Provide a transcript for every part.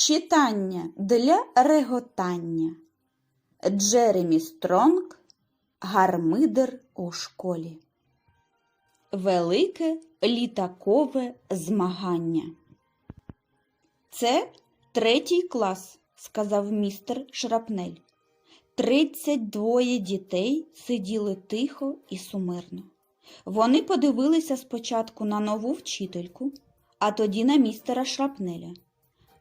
Читання для реготання. Джеремі Стронг Гармидер у школі. Велике літакове змагання. Це третій клас, сказав містер Шрапнель. Тридцять двоє дітей сиділи тихо і сумирно. Вони подивилися спочатку на нову вчительку, а тоді на містера Шрапнеля.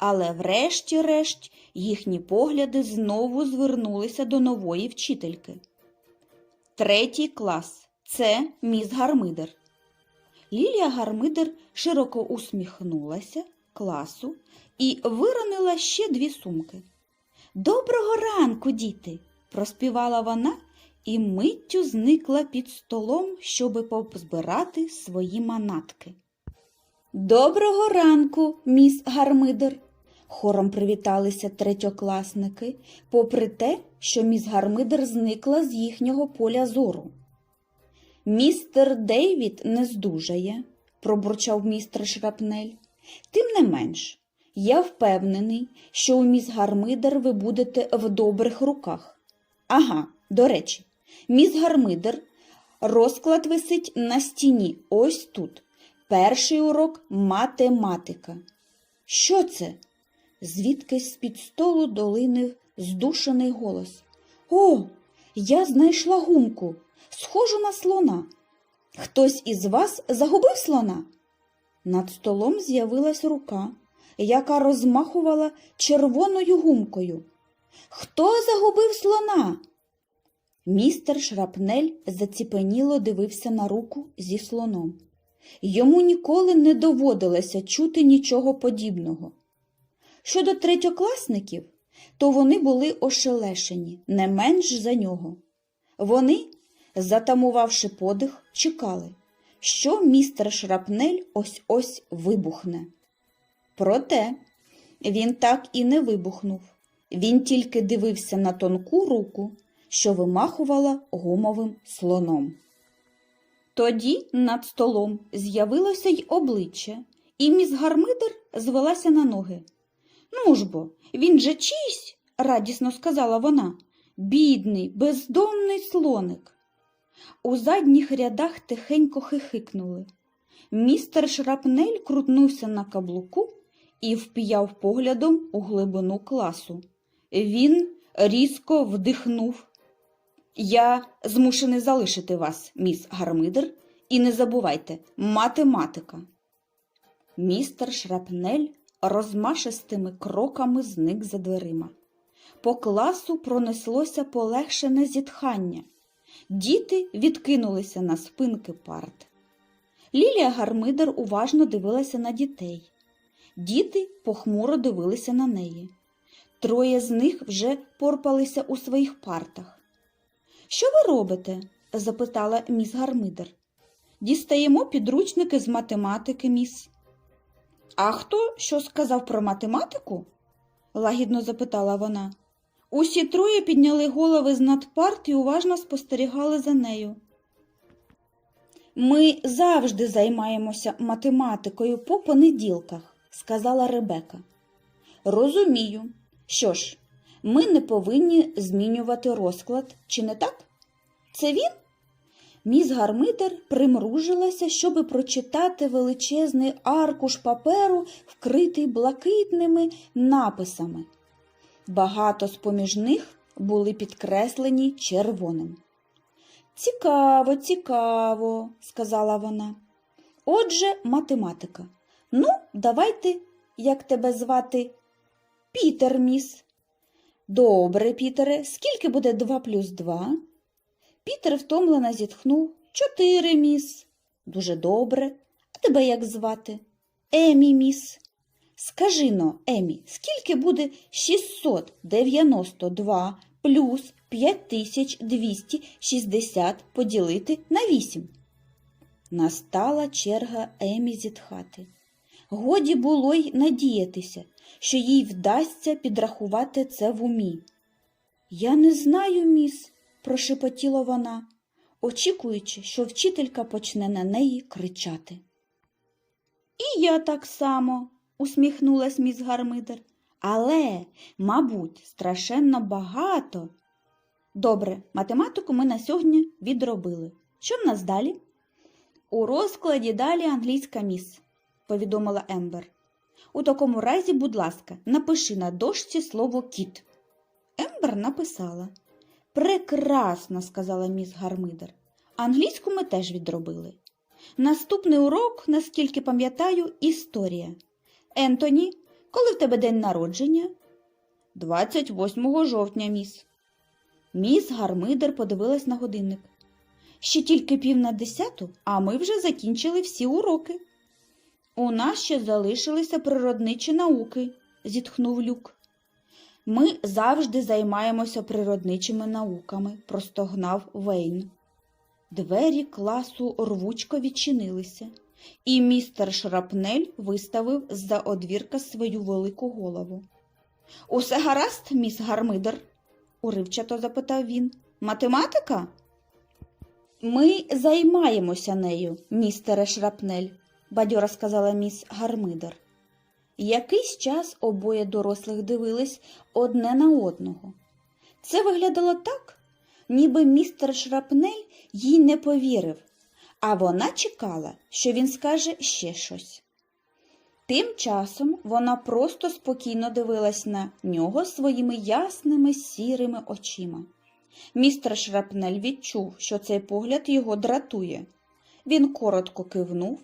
Але врешті-решт їхні погляди знову звернулися до нової вчительки. Третій клас це міс Гармидер. Лілія Гармидер широко усміхнулася класу і виронила ще дві сумки. Доброго ранку, діти! проспівала вона і миттю зникла під столом, щоби позбирати свої манатки. Доброго ранку, міс Гармидер. Хором привіталися третьокласники, попри те, що міс Гармидер зникла з їхнього поля зору. Містер Дейвід не здужає, пробурчав містер Шрапнель. Тим не менш, я впевнений, що у міс Гармидер ви будете в добрих руках. Ага, до речі, міс Гармидер, розклад висить на стіні ось тут. Перший урок математика. Що це? Звідкись з-під столу долинив здушений голос. О, я знайшла гумку, схожу на слона. Хтось із вас загубив слона? Над столом з'явилась рука, яка розмахувала червоною гумкою. Хто загубив слона? Містер Шрапнель заціпеніло дивився на руку зі слоном. Йому ніколи не доводилося чути нічого подібного. Щодо третьокласників, то вони були ошелешені не менш за нього. Вони, затамувавши подих, чекали, що містер Шрапнель ось ось вибухне. Проте він так і не вибухнув. Він тільки дивився на тонку руку, що вимахувала гумовим слоном. Тоді над столом з'явилося й обличчя, і міс Гармидер звелася на ноги. Ну ж бо, він же чийсь, радісно сказала вона, бідний, бездомний слоник. У задніх рядах тихенько хихикнули. Містер Шрапнель крутнувся на каблуку і вп'яв поглядом у глибину класу. Він різко вдихнув. Я змушений залишити вас, міс Гармидер, і не забувайте математика. Містер Шрапнель розмашистими кроками зник за дверима. По класу пронеслося полегшене зітхання. Діти відкинулися на спинки парт. Лілія Гармидер уважно дивилася на дітей. Діти похмуро дивилися на неї. Троє з них вже порпалися у своїх партах. Що ви робите? запитала міс Гармидер. Дістаємо підручники з математики, міс. А хто що сказав про математику? лагідно запитала вона. Усі троє підняли голови з над парт і уважно спостерігали за нею. Ми завжди займаємося математикою по понеділках, сказала Ребека. Розумію. Що ж, ми не повинні змінювати розклад, чи не так? Це він? Міс Гармидер примружилася, щоби прочитати величезний аркуш паперу, вкритий блакитними написами. Багато з поміж них були підкреслені червоним. Цікаво, цікаво, сказала вона. Отже, математика. Ну, давайте, як тебе звати? Пітер, міс. Добре, Пітере, скільки буде два плюс два? Пітер втомлено зітхнув. Чотири, міс. Дуже добре. А тебе як звати? Емі, міс. Скажи но, Емі, скільки буде 692 плюс 5260 поділити на 8? Настала черга Емі зітхати. Годі було й надіятися, що їй вдасться підрахувати це в умі. Я не знаю, міс, прошепотіла вона, очікуючи, що вчителька почне на неї кричати. І я так само, усміхнулась міс Гармидер. Але, мабуть, страшенно багато. Добре, математику ми на сьогодні відробили. Що в нас далі? У розкладі далі англійська міс, повідомила Ембер. У такому разі, будь ласка, напиши на дошці слово кіт. Ембер написала. Прекрасно, сказала міс Гармидер. Англійську ми теж відробили. Наступний урок, наскільки пам'ятаю, історія. Ентоні, коли в тебе день народження? 28 жовтня, міс. Міс Гармидер подивилась на годинник. Ще тільки пів на десяту, а ми вже закінчили всі уроки. У нас ще залишилися природничі науки, зітхнув люк. Ми завжди займаємося природничими науками, простогнав Вейн. Двері класу рвучко відчинилися, і містер Шрапнель виставив з-за одвірка свою велику голову. Усе гаразд, міс Гармидер? уривчато запитав він. Математика? Ми займаємося нею, містере Шрапнель, бадьоро сказала міс Гармидер. Якийсь час обоє дорослих дивились одне на одного. Це виглядало так, ніби містер Шрапнель їй не повірив, а вона чекала, що він скаже ще щось. Тим часом вона просто спокійно дивилась на нього своїми ясними сірими очима. Містер Шрапнель відчув, що цей погляд його дратує. Він коротко кивнув,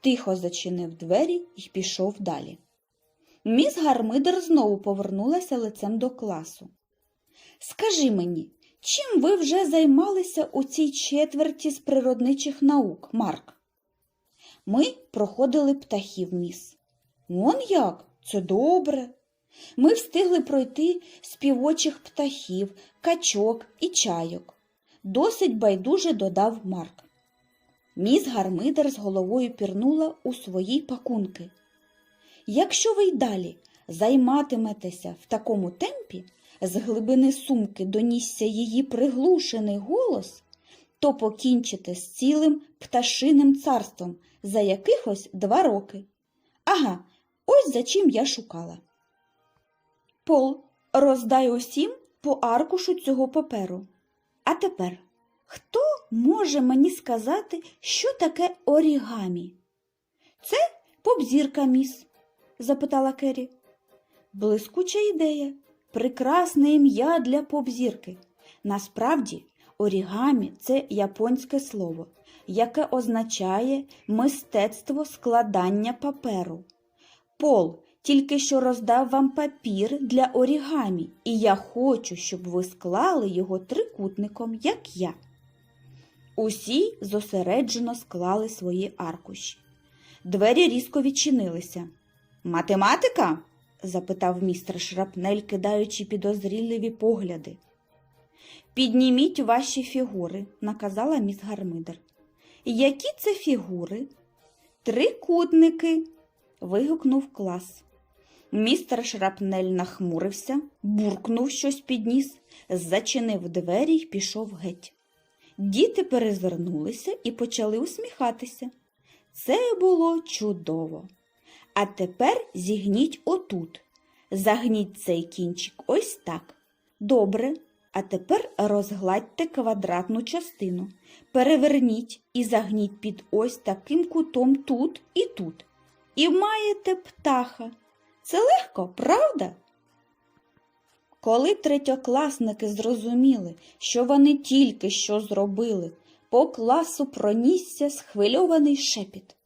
тихо зачинив двері і пішов далі. Міс Гармидер знову повернулася лицем до класу. Скажи мені, чим ви вже займалися у цій четверті з природничих наук, Марк? Ми проходили птахів, міс. Он як? Це добре. Ми встигли пройти співочих птахів, качок і чайок. Досить байдуже додав Марк. Міс Гармидер з головою пірнула у свої пакунки. Якщо ви й далі займатиметеся в такому темпі, з глибини сумки донісся її приглушений голос, то покінчите з цілим пташиним царством за якихось два роки. Ага, ось за чим я шукала. Пол, роздай усім по аркушу цього паперу. А тепер, хто може мені сказати, що таке орігамі? Це побзірка, міс, запитала Кері. Блискуча ідея, прекрасне ім'я для побзірки. Насправді, орігамі це японське слово, яке означає мистецтво складання паперу. Пол тільки що роздав вам папір для орігамі, і я хочу, щоб ви склали його трикутником, як я. Усі зосереджено склали свої аркуші. Двері різко відчинилися. Математика? запитав містер Шрапнель, кидаючи підозріливі погляди. Підніміть ваші фігури, наказала міс Гармидер. Які це фігури? Трикутники. вигукнув клас. Містер Шрапнель нахмурився, буркнув щось підніс, зачинив двері й пішов геть. Діти перезирнулися і почали усміхатися. Це було чудово. А тепер зігніть отут. Загніть цей кінчик ось так. Добре. А тепер розгладьте квадратну частину. Переверніть і загніть під ось таким кутом тут і тут. І маєте птаха. Це легко, правда? Коли третьокласники зрозуміли, що вони тільки що зробили, по класу пронісся схвильований шепіт.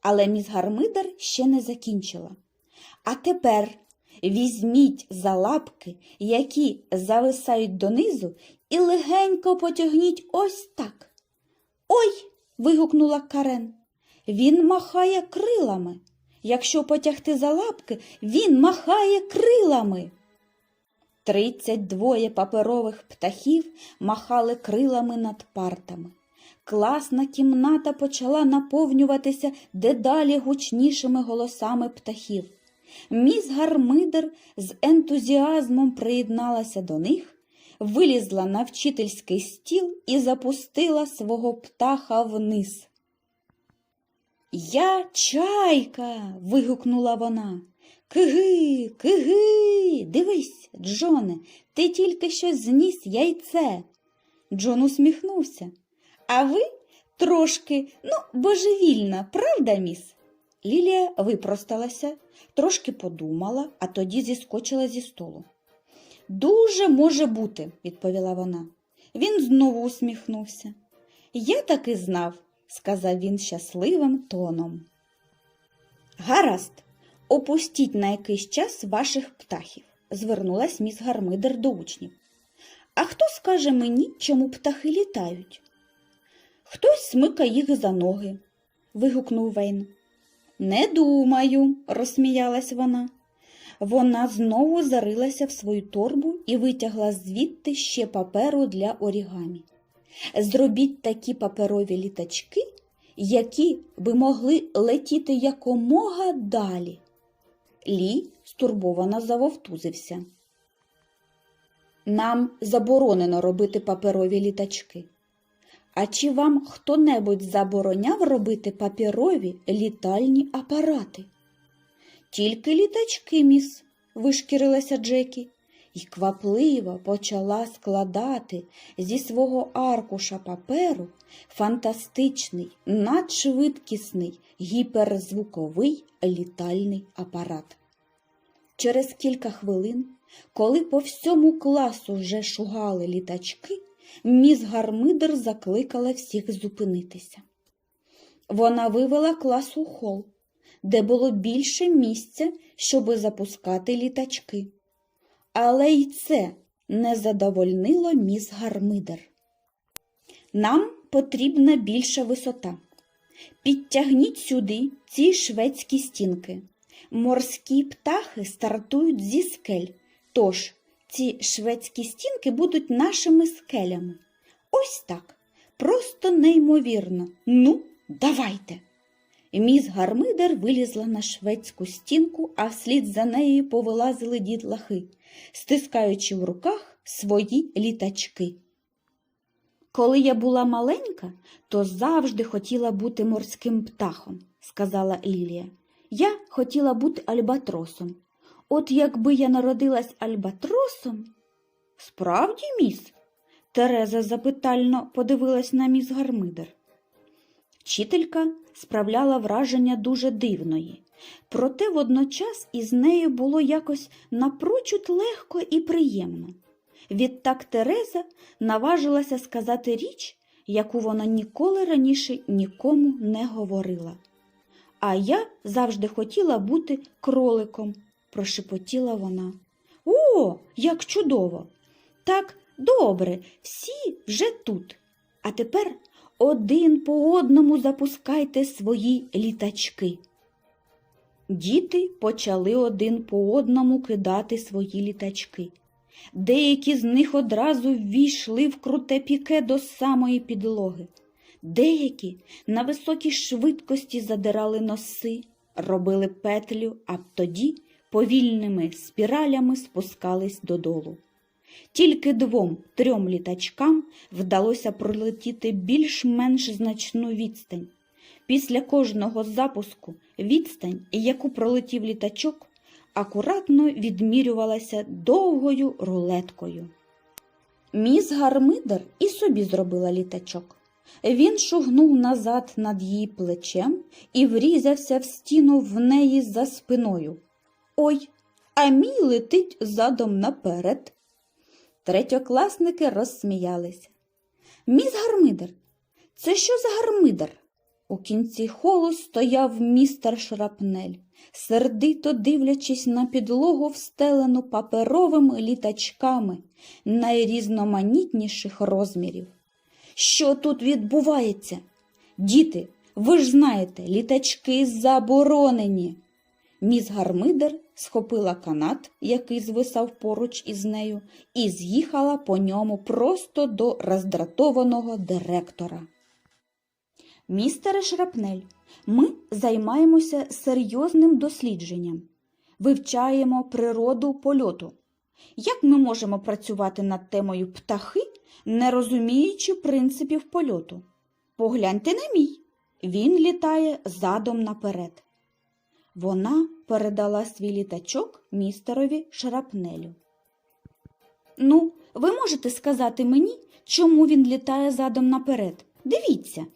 Але міс Гармидер ще не закінчила. А тепер візьміть за лапки, які зависають донизу, і легенько потягніть ось так. Ой. вигукнула Карен. Він махає крилами. Якщо потягти за лапки, він махає крилами. Тридцять двоє паперових птахів махали крилами над партами. Класна кімната почала наповнюватися дедалі гучнішими голосами птахів. Міс Гармидер з ентузіазмом приєдналася до них, вилізла на вчительський стіл і запустила свого птаха вниз. Я чайка. вигукнула вона. Киги, киги, дивись, Джоне, ти тільки що зніс яйце. Джон усміхнувся. А ви трошки, ну, божевільна, правда, міс? Лілія випросталася, трошки подумала, а тоді зіскочила зі столу. Дуже може бути, відповіла вона. Він знову усміхнувся. Я так і знав, сказав він щасливим тоном. Гаразд, опустіть на якийсь час ваших птахів, звернулась міс Гармидер до учнів. А хто скаже мені, чому птахи літають? Хтось смикає їх за ноги, вигукнув Вейн. Не думаю, розсміялась вона. Вона знову зарилася в свою торбу і витягла звідти ще паперу для орігамі. Зробіть такі паперові літачки, які би могли летіти якомога далі. Лі стурбовано завовтузився. Нам заборонено робити паперові літачки. А чи вам хто-небудь забороняв робити паперові літальні апарати? Тільки літачки, міс, вишкірилася Джекі, і квапливо почала складати зі свого аркуша паперу фантастичний, надшвидкісний гіперзвуковий літальний апарат. Через кілька хвилин, коли по всьому класу вже шугали літачки, міс Гармидер закликала всіх зупинитися. Вона вивела клас у хол, де було більше місця, щоби запускати літачки. Але й це не задовольнило міс Гармидер. Нам потрібна більша висота. Підтягніть сюди ці шведські стінки. Морські птахи стартують зі скель, тож ці шведські стінки будуть нашими скелями. Ось так. Просто неймовірно. Ну, давайте. Міс Гармидер вилізла на шведську стінку, а вслід за нею повилазили дітлахи, стискаючи в руках свої літачки. Коли я була маленька, то завжди хотіла бути морським птахом, сказала Лілія. Я хотіла бути альбатросом. От якби я народилась альбатросом. Справді, міс? Тереза запитально подивилась на міс Гармидер. Вчителька справляла враження дуже дивної, проте водночас із нею було якось напрочуд легко і приємно. Відтак Тереза наважилася сказати річ, яку вона ніколи раніше нікому не говорила. А я завжди хотіла бути кроликом, прошепотіла вона. О, як чудово! Так, добре, всі вже тут. А тепер один по одному запускайте свої літачки. Діти почали один по одному кидати свої літачки. Деякі з них одразу ввійшли в круте піке до самої підлоги. Деякі на високій швидкості задирали носи, робили петлю, а тоді повільними спіралями спускались додолу. Тільки двом трьом літачкам вдалося пролетіти більш-менш значну відстань. Після кожного запуску відстань, яку пролетів літачок, акуратно відмірювалася довгою рулеткою. Міс Гармидер і собі зробила літачок. Він шугнув назад над її плечем і врізався в стіну в неї за спиною. Ой, а мій летить задом наперед. Третьокласники розсміялися. Міс Гармидер, це що за гармидер? У кінці холу стояв містер Шрапнель, сердито дивлячись на підлогу, встелену паперовими літачками найрізноманітніших розмірів. Що тут відбувається? Діти, ви ж знаєте, літачки заборонені. Міс Гармидер схопила канат, який звисав поруч із нею, і з'їхала по ньому просто до роздратованого директора. Містере Шрапнель, ми займаємося серйозним дослідженням, вивчаємо природу польоту. Як ми можемо працювати над темою птахи, не розуміючи принципів польоту? Погляньте на мій. Він літає задом наперед. Вона передала свій літачок містерові Шрапнелю. Ну, ви можете сказати мені, чому він літає задом наперед? Дивіться.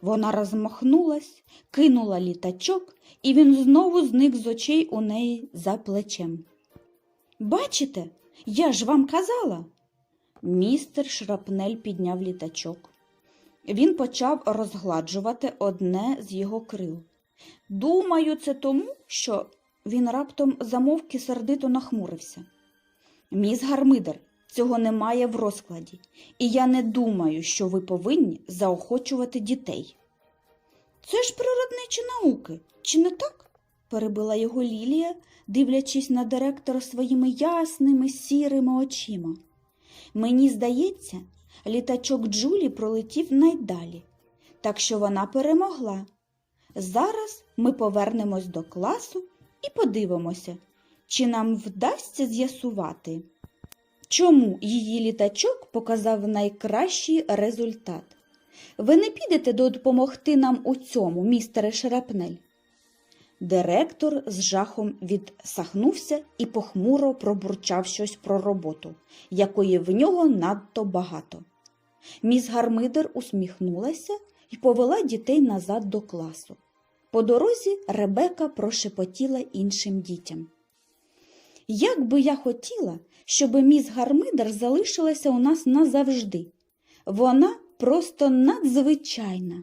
Вона розмахнулась, кинула літачок, і він знову зник з очей у неї за плечем. Бачите, я ж вам казала. Містер Шрапнель підняв літачок. Він почав розгладжувати одне з його крил. Думаю, це тому, що він раптом замовк і сердито нахмурився. Міс Гармидер, цього немає в розкладі, і я не думаю, що ви повинні заохочувати дітей. Це ж природничі науки, чи не так? перебила його Лілія, дивлячись на директора своїми ясними сірими очима. Мені здається, літачок Джулі пролетів найдалі, так що вона перемогла. Зараз ми повернемось до класу і подивимося, чи нам вдасться з'ясувати, чому її літачок показав найкращий результат. Ви не підете допомогти нам у цьому, містере Шрапнель? Директор з жахом відсахнувся і похмуро пробурчав щось про роботу, якої в нього надто багато. Міс Гармидер усміхнулася і повела дітей назад до класу. По дорозі Ребека прошепотіла іншим дітям. Як би я хотіла, щоб міс Гармидер залишилася у нас назавжди. Вона просто надзвичайна.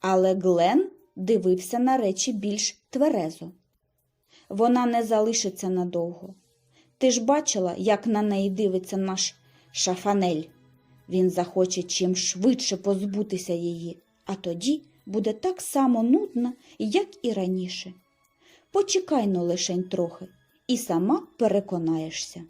Але Глен дивився на речі більш тверезо. Вона не залишиться надовго. Ти ж бачила, як на неї дивиться наш шафанель. Він захоче чим швидше позбутися її, а тоді буде так само нудно, як і раніше. Почекай но лишень трохи, і сама переконаєшся.